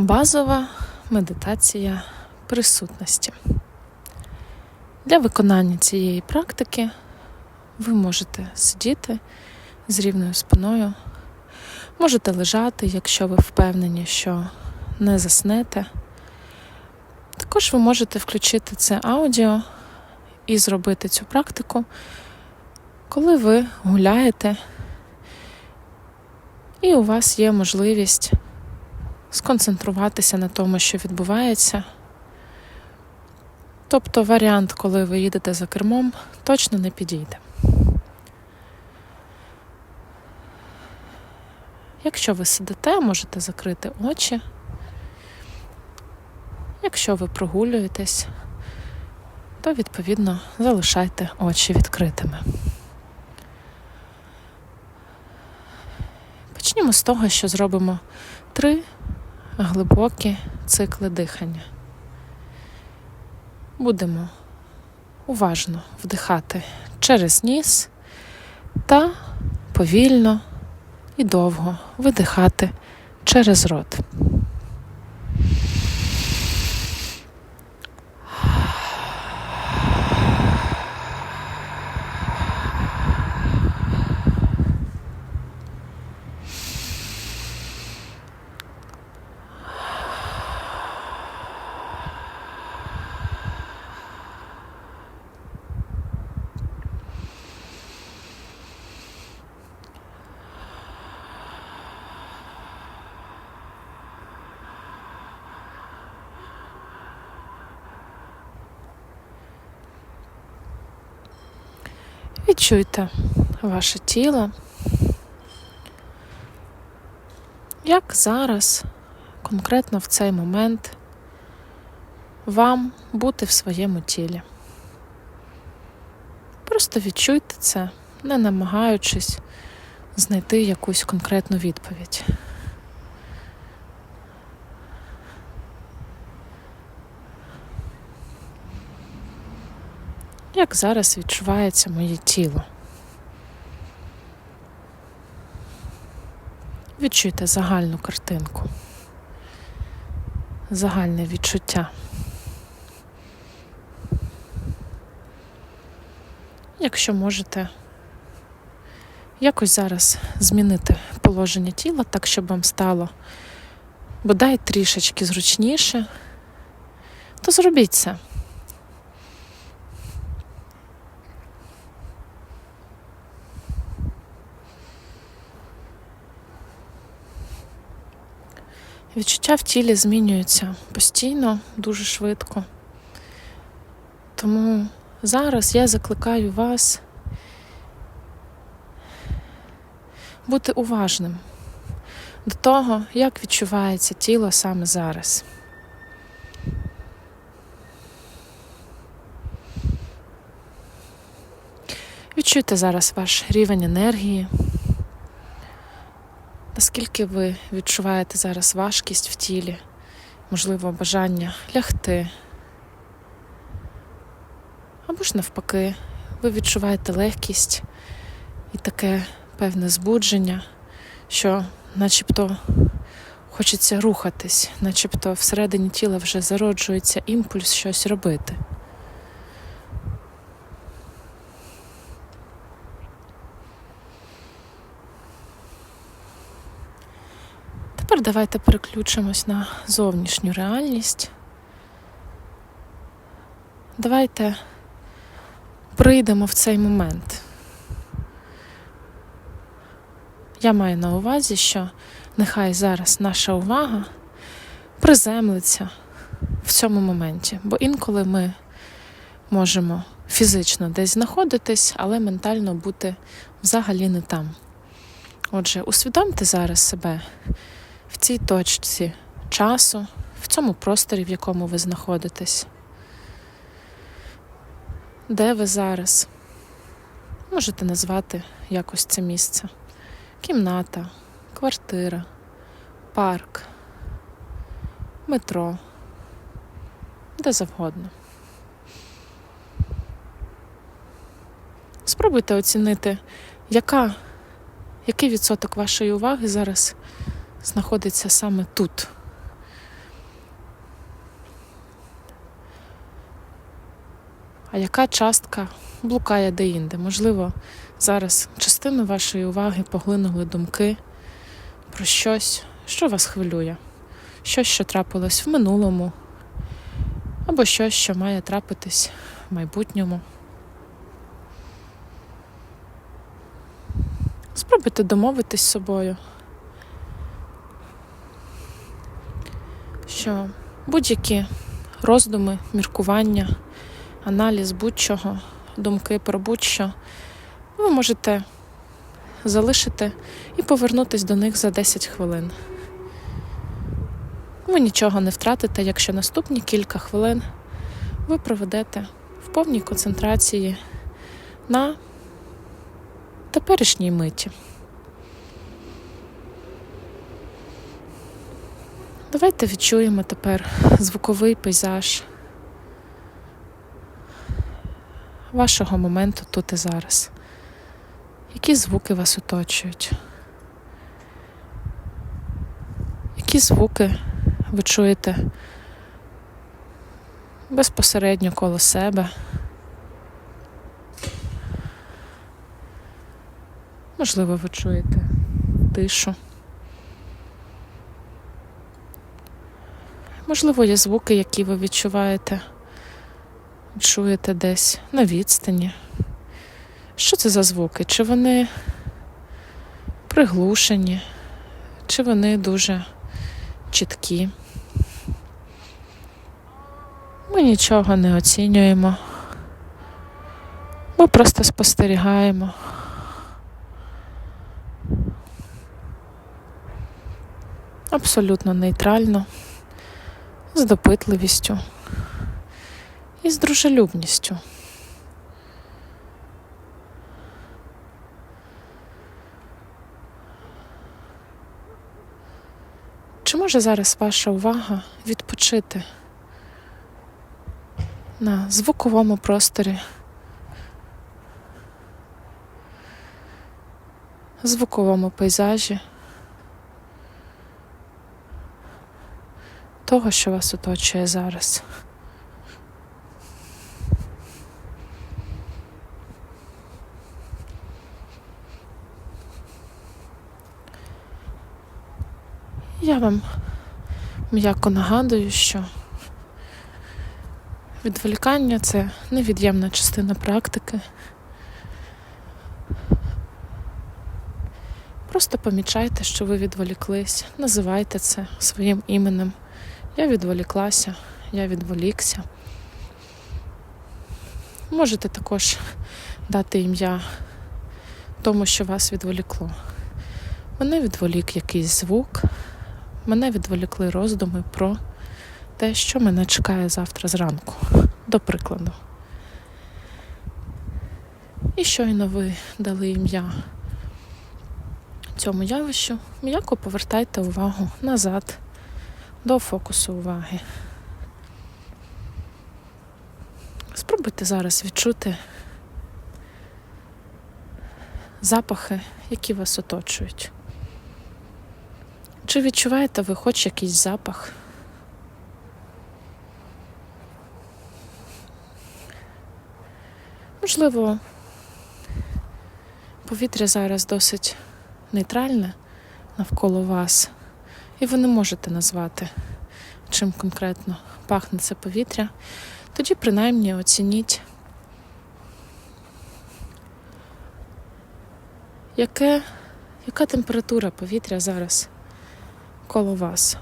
Базова медитація присутності. Для виконання цієї практики ви можете сидіти з рівною спиною, можете лежати, якщо ви впевнені, що не заснете. Також ви можете включити це аудіо і зробити цю практику, коли ви гуляєте, і у вас є можливість сконцентруватися на тому, що відбувається. Тобто варіант, коли ви їдете за кермом, точно не підійде. Якщо ви сидите, можете закрити очі. Якщо ви прогулюєтесь, то відповідно залишайте очі відкритими. Почнімо з того, що зробимо три глибокі цикли дихання. Будемо уважно вдихати через ніс та повільно і довго видихати через рот. Відчуйте ваше тіло. Як зараз, конкретно в цей момент, вам бути в своєму тілі? Просто відчуйте це, не намагаючись знайти якусь конкретну відповідь. Як зараз відчувається моє тіло? Відчуйте загальну картинку, загальне відчуття. Якщо можете якось зараз змінити положення тіла так, щоб вам стало бодай трішечки зручніше, то зробіть це. Відчуття в тілі змінюються постійно, дуже швидко. Тому зараз я закликаю вас бути уважним до того, як відчувається тіло саме зараз. Відчуйте зараз ваш рівень енергії. Наскільки ви відчуваєте зараз важкість в тілі, можливо, бажання лягти? Або ж навпаки, ви відчуваєте легкість і таке певне збудження, що начебто хочеться рухатись, начебто всередині тіла вже зароджується імпульс щось робити. Тепер давайте переключимось на зовнішню реальність. Давайте прийдемо в цей момент. Я маю на увазі, що нехай зараз наша увага приземлиться в цьому моменті, бо інколи ми можемо фізично десь знаходитись, але ментально бути взагалі не там. Отже, усвідомте зараз себе в цій точці часу, в цьому просторі, в якому ви знаходитесь. Де ви зараз? Можете назвати якось це місце. Кімната, квартира, парк, метро, де завгодно. Спробуйте оцінити, яка, який відсоток вашої уваги зараз знаходиться саме тут. А яка частка блукає деінде? Можливо, зараз частину вашої уваги поглинули думки про щось, що вас хвилює, щось, що трапилось в минулому, або щось, що має трапитись в майбутньому. Спробуйте домовитись з собою, що будь-які роздуми, міркування, аналіз будь-чого, думки про будь-що, ви можете залишити і повернутись до них за 10 хвилин. Ви нічого не втратите, якщо наступні кілька хвилин ви проведете в повній концентрації на теперішній миті. Давайте відчуємо тепер звуковий пейзаж вашого моменту тут і зараз. Які звуки вас оточують? Які звуки ви чуєте безпосередньо коло себе? Можливо, ви чуєте тишу. Можливо, є звуки, які ви відчуваєте, чуєте десь на відстані. Що це за звуки? Чи вони приглушені, чи вони дуже чіткі? Ми нічого не оцінюємо. Ми просто спостерігаємо. Абсолютно нейтрально, з допитливістю і з дружелюбністю. Чи може зараз ваша увага відпочити на звуковому просторі, звуковому пейзажі того, що вас оточує зараз? Я вам м'яко нагадую, що відволікання це невід'ємна частина практики. Просто помічайте, що ви відволіклись, називайте це своїм іменем. Я відволіклася, я відволікся. Можете також дати ім'я тому, що вас відволікло. Мене відволік якийсь звук. Мене відволікли роздуми про те, що мене чекає завтра зранку, до прикладу. І щойно ви дали ім'я цьому явищу, м'яко повертайте увагу назад до фокусу уваги. Спробуйте зараз відчути запахи, які вас оточують. Чи відчуваєте ви хоч якийсь запах? Можливо, повітря зараз досить нейтральне навколо вас, і ви не можете назвати, чим конкретно пахне це повітря. Тоді принаймні оцініть, яке, яка температура повітря зараз коло вас.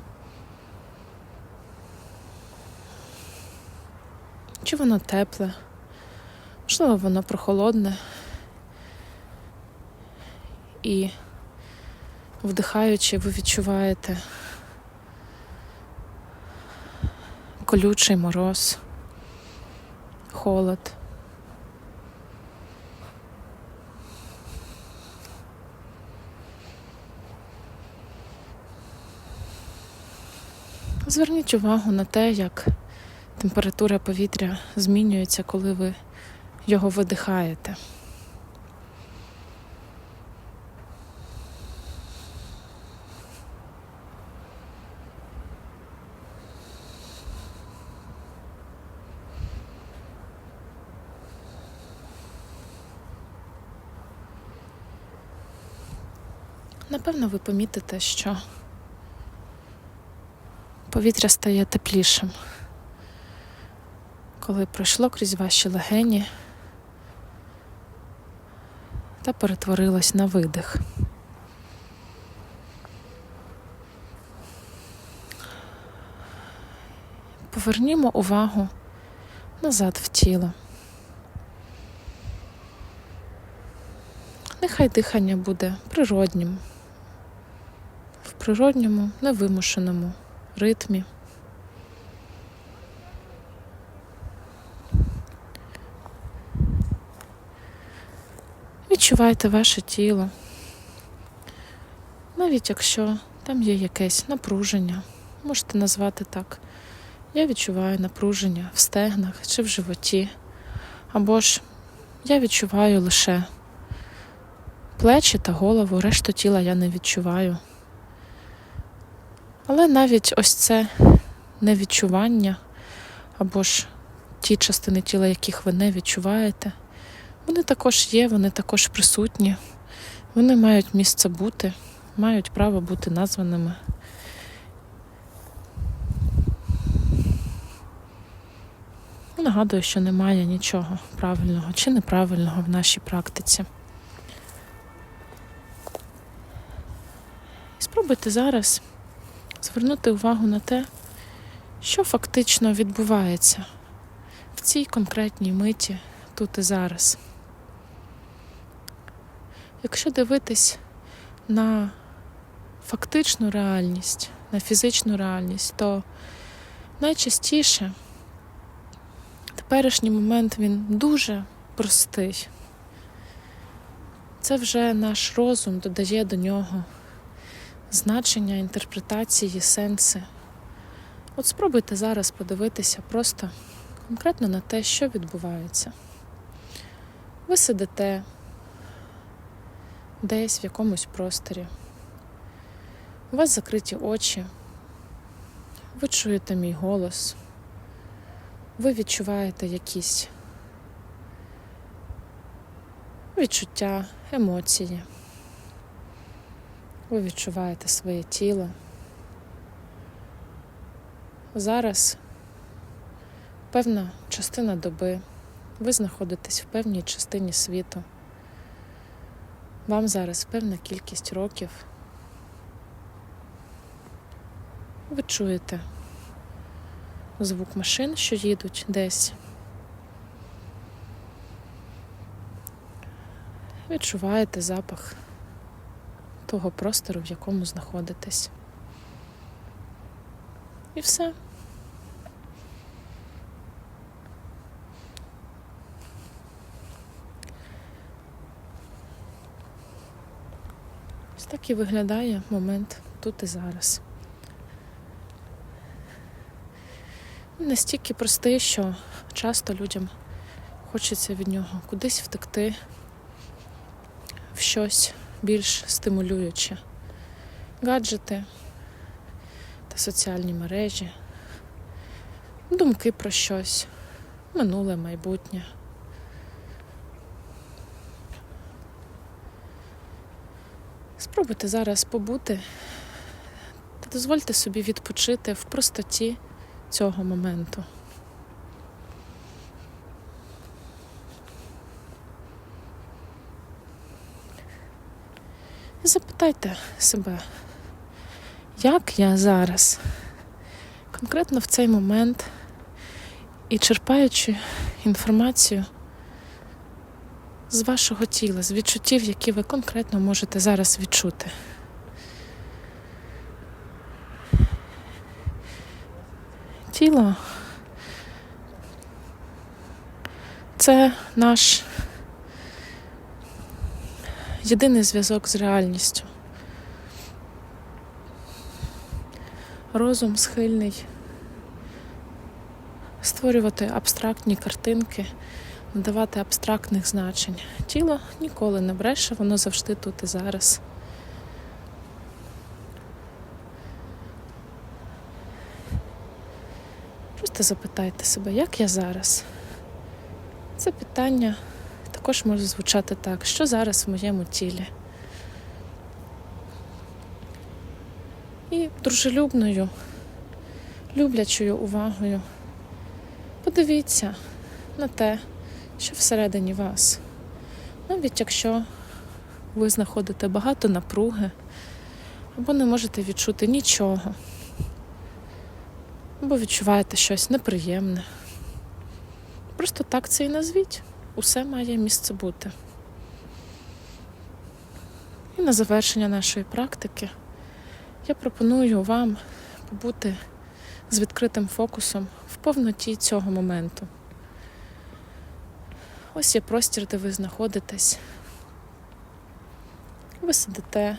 Чи воно тепле, можливо, воно прохолодне і вдихаючи, ви відчуваєте колючий мороз, холод. Зверніть увагу на те, як температура повітря змінюється, коли ви його видихаєте. Напевно, ви помітите, що повітря стає теплішим, коли пройшло крізь ваші легені та перетворилось на видих. Повернімо увагу назад в тіло. Нехай дихання буде природнім, природньому, невимушеному ритмі. Відчувайте ваше тіло, навіть якщо там є якесь напруження, можете назвати так. Я відчуваю напруження в стегнах чи в животі, або ж я відчуваю лише плечі та голову, решту тіла я не відчуваю. Але навіть ось це невідчування, або ж ті частини тіла, яких ви не відчуваєте, вони також є, вони також присутні, вони мають місце бути, мають право бути названими. Нагадую, що немає нічого правильного чи неправильного в нашій практиці. І спробуйте зараз звернути увагу на те, що фактично відбувається в цій конкретній миті тут і зараз. Якщо дивитись на фактичну реальність, на фізичну реальність, то найчастіше теперішній момент він дуже простий. Це вже наш розум додає до нього значення, інтерпретації, сенси. От спробуйте зараз подивитися просто конкретно на те, що відбувається. Ви сидите десь в якомусь просторі. У вас закриті очі, ви чуєте мій голос, ви відчуваєте якісь відчуття, емоції. Ви відчуваєте своє тіло. Зараз певна частина доби. Ви знаходитесь в певній частині світу. Вам зараз певна кількість років. Ви чуєте звук машин, що їдуть десь. Відчуваєте запах того простору, в якому знаходитесь. І все. Ось так і виглядає момент тут і зараз. Настільки простий, що часто людям хочеться від нього кудись втекти в щось більш стимулююче. Гаджети та соціальні мережі, думки про щось, минуле, майбутнє. Спробуйте зараз побути та дозвольте собі відпочити в простоті цього моменту. І запитайте себе, як я зараз, конкретно в цей момент і черпаючи інформацію з вашого тіла, з відчуттів, які ви конкретно можете зараз відчути. Тіло це наш єдиний зв'язок з реальністю. Розум схильний створювати абстрактні картинки, надавати абстрактних значень. Тіло ніколи не бреше, воно завжди тут і зараз. Просто запитайте себе, як я зараз? Це питання також може звучати так, що зараз в моєму тілі? І дружелюбною, люблячою увагою. Подивіться на те, що всередині вас. Навіть якщо ви знаходите багато напруги, або не можете відчути нічого, або відчуваєте щось неприємне. Просто так це і назвіть. Усе має місце бути. І на завершення нашої практики я пропоную вам побути з відкритим фокусом в повноті цього моменту. Ось є простір, де ви знаходитесь. Ви сидите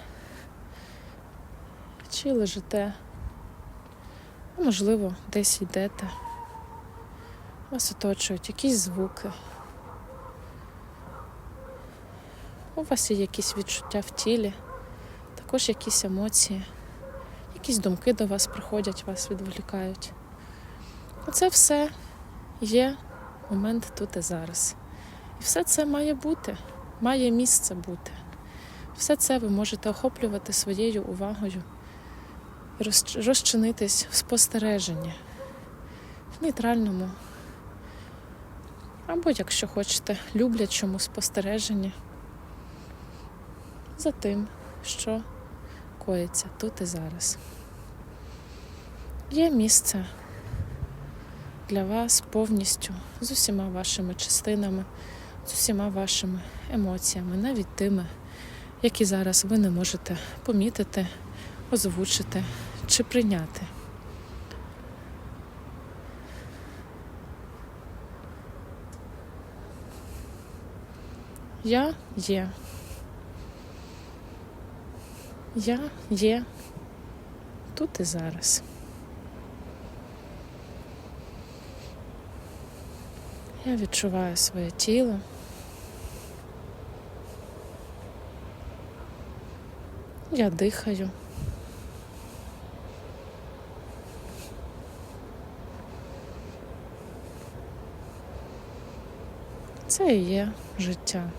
чи лежите, можливо, десь йдете. Вас оточують якісь звуки. У вас є якісь відчуття в тілі, також якісь емоції, якісь думки до вас приходять, вас відволікають. Оце все є момент тут і зараз. І все це має бути, має місце бути. Все це ви можете охоплювати своєю увагою розчинитись в спостереженні, в нейтральному, або, якщо хочете, люблячому спостереженні за тим, що коїться тут і зараз. Є місце для вас повністю з усіма вашими частинами, з усіма вашими емоціями, навіть тими, які зараз ви не можете помітити, озвучити чи прийняти. Я є. Я є тут і зараз. Я відчуваю своє тіло. Я дихаю. Це і є життя.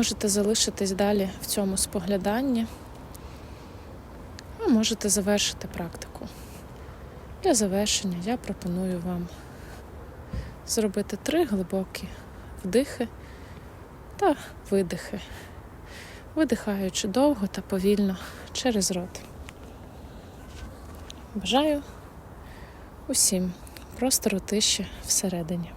Можете залишитись далі в цьому спогляданні, а можете завершити практику. Для завершення я пропоную вам зробити три глибокі вдихи та видихи, видихаючи довго та повільно через рот. Бажаю усім простору тиші всередині.